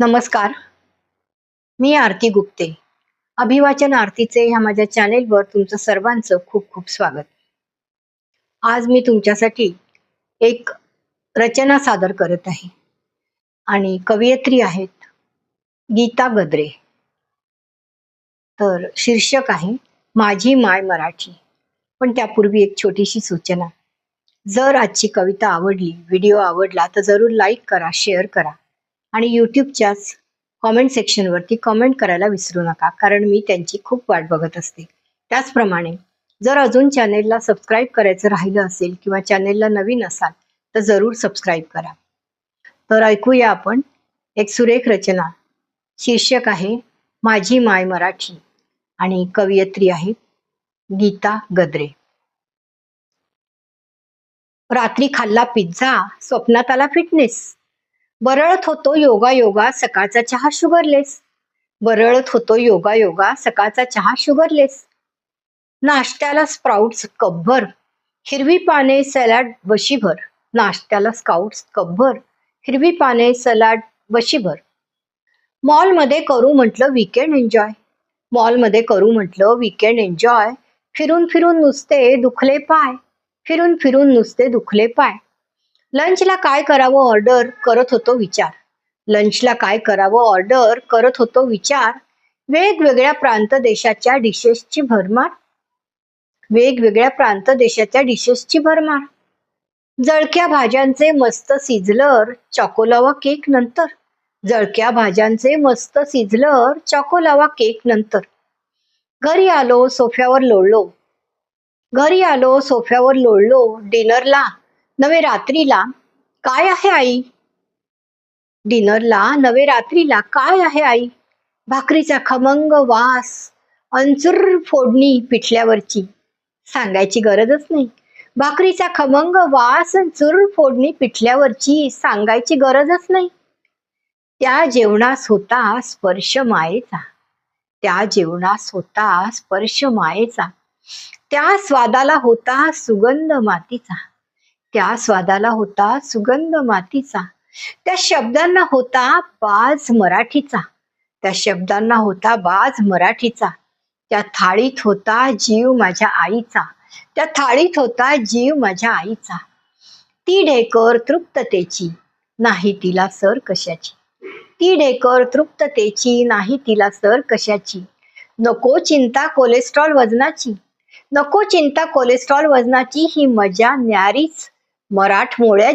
नमस्कार. मी आरती गुप्ते. अभिवाचन आरतीचे ह्या माझ्या चॅनेलवर तुमचं सर्वांचं खूप खूप स्वागत. आज मी तुमच्यासाठी एक रचना सादर करत आहे. आणि कवयित्री आहेत गीता गद्रे. तर शीर्षक आहे माझी माय मराठी. पण त्यापूर्वी एक छोटीशी सूचना. जर आजची कविता आवडली व्हिडिओ आवडला तर जरूर लाईक करा शेअर करा. आणि यूट्यूबच्याच कॉमेंट सेक्शनवरती कॉमेंट करायला विसरू नका कारण मी त्यांची खूप वाट बघत असते. त्याचप्रमाणे जर अजून चॅनेलला सबस्क्राईब करायचं राहिलं असेल किंवा चॅनेलला नवीन असाल तर जरूर सबस्क्राईब करा. तर ऐकूया आपण एक सुरेख रचना. शीर्षक आहे माझी माय मराठी आणि कवयित्री आहे गीता गद्रे. रात्री खाल्ला पिझ्झा स्वप्नात आला फिटनेस बरळत होतो योगा योगा सकाळचा चहा शुगरलेस बरळत होतो योगा योगा सकाळचा चहा शुगरलेस नाश्त्याला स्प्राउट्स कपभर हिरवी पाने सॅलड बशीभर नाश्त्याला स्काउट्स कपभर हिरवी पाने सलाड बशीभर मॉलमध्ये करू म्हटलं विकेंड एन्जॉय मॉलमध्ये करू म्हटलं विकेंड एन्जॉय फिरून फिरून नुसते दुखले पाय. फिरून फिरून नुसते दुखले पाय. लंचला काय करावं ऑर्डर करत होतो विचार. लंचला काय करावं ऑर्डर करत होतो विचार. वेगवेगळ्या प्रांत देशाच्या डिशेसची भरमार. वेगवेगळ्या प्रांत देशाच्या डिशेसची भरमार. जळक्या भाज्यांचे मस्त सिझलर चॉकोलावा केक नंतर. जळक्या भाज्यांचे मस्त सिझलर चॉकोलावा केक नंतर. घरी आलो सोफ्यावर लोळलो. घरी आलो सोफ्यावर लोळलो डिनरला नवे रात्रीला काय आहे आई? डिनरला नवे रात्रीला काय आहे आई? भाकरीचा खमंग वास अंचुर फोडणी पिठल्यावरची. सांगायची गरजच नाही. भाकरीचा खमंग वास चुर फोडणी पिठल्यावरची सांगायची गरजच नाही. त्या जेवणास होता स्पर्श मायेचा. त्या जेवणास होता स्पर्श मायेचा. त्या स्वादाला होता सुगंध मातीचा. त्या स्वादाला होता सुगंध मातीचा. त्या शब्दांना होता बाज मराठीचा. त्या शब्दांना होता बाज मराठीचा. त्या थाळीत होता जीव माझ्या आईचा. त्या थाळीत होता जीव माझ्या आईचा. ती ढेकर तृप्ततेची नाही तिला सर कशाची. ती ढेकर तृप्ततेची नाही तिला सर कशाची. नको चिंता कोलेस्ट्रॉल वजनाची. नको चिंता कोलेस्ट्रॉल वजनाची ही मजा न्यारीच. मराठमोळ्या